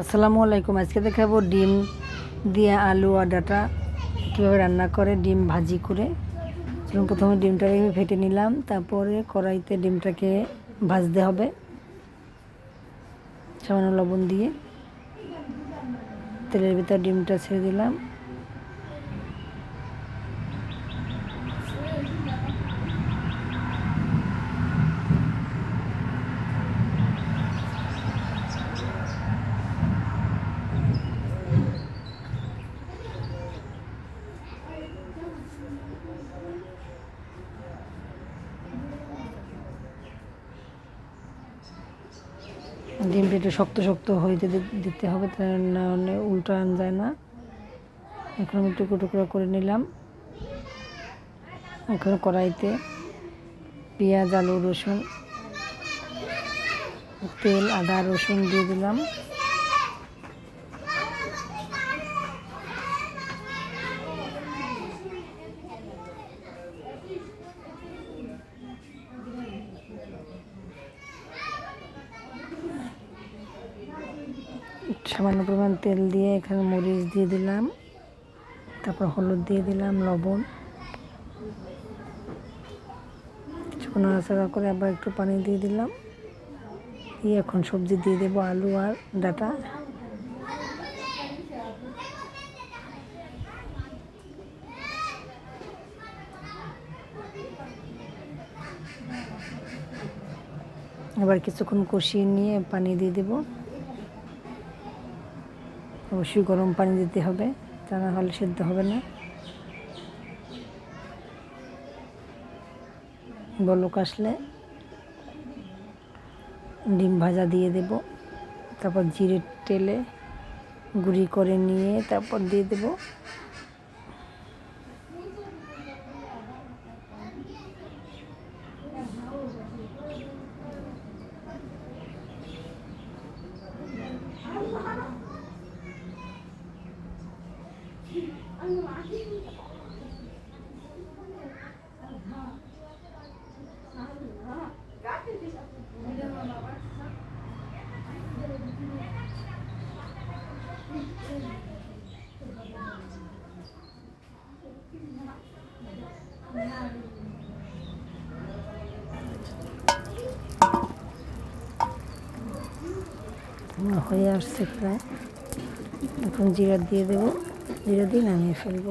আসসালামু আলাইকুম। আজকে দেখাবো ডিম দিয়ে আলু আর ডাটা। কীভাবে রান্না করে, ডিম ভাজি করে। এবং প্রথমে ডিমটাকে ফেটে নিলাম। তারপরে কড়াইতে ডিমটাকে ভাজতে হবে। সামান্য লবণ দিয়ে। তেলের ভিতর ডিমটা ছেড়ে দিলাম। ডিমটা পেটে শক্ত শক্ত হয়ে যেতে দিতে হবে না হলে উল্টো আন যায় না। এখন আমি টুকরো টুকরো করে নিলাম। এখন কড়াইতে পেঁয়াজ, আলু, রসুন, তেল, আদা, রসুন দিয়ে দিলাম। সামান্য পরিমাণ তেল দিয়ে এখানে মরিচ দিয়ে দিলাম, তারপর হলুদ দিয়ে দিলাম, লবণ। কিছুক্ষণ নাড়াচাড়া করে আবার একটু পানি দিয়ে দিলাম। দিয়ে এখন সবজি দিয়ে দেবো আলু আর ডাটা। আবার কিছুক্ষণ কষিয়ে নিয়ে পানি দিয়ে দেবো। অবশ্যই গরম পানি দিতে হবে, তা না হলে সেদ্ধ হবে না। বলক আসলে ডিম ভাজা দিয়ে দেব, তারপর জিরে তেলে গুঁড়ি করে নিয়ে তারপর দিয়ে দেব। হয়ে আসছে প্রায় এখন জিরা দিয়ে দেবো দিয়ে নামিয়ে ফেলব।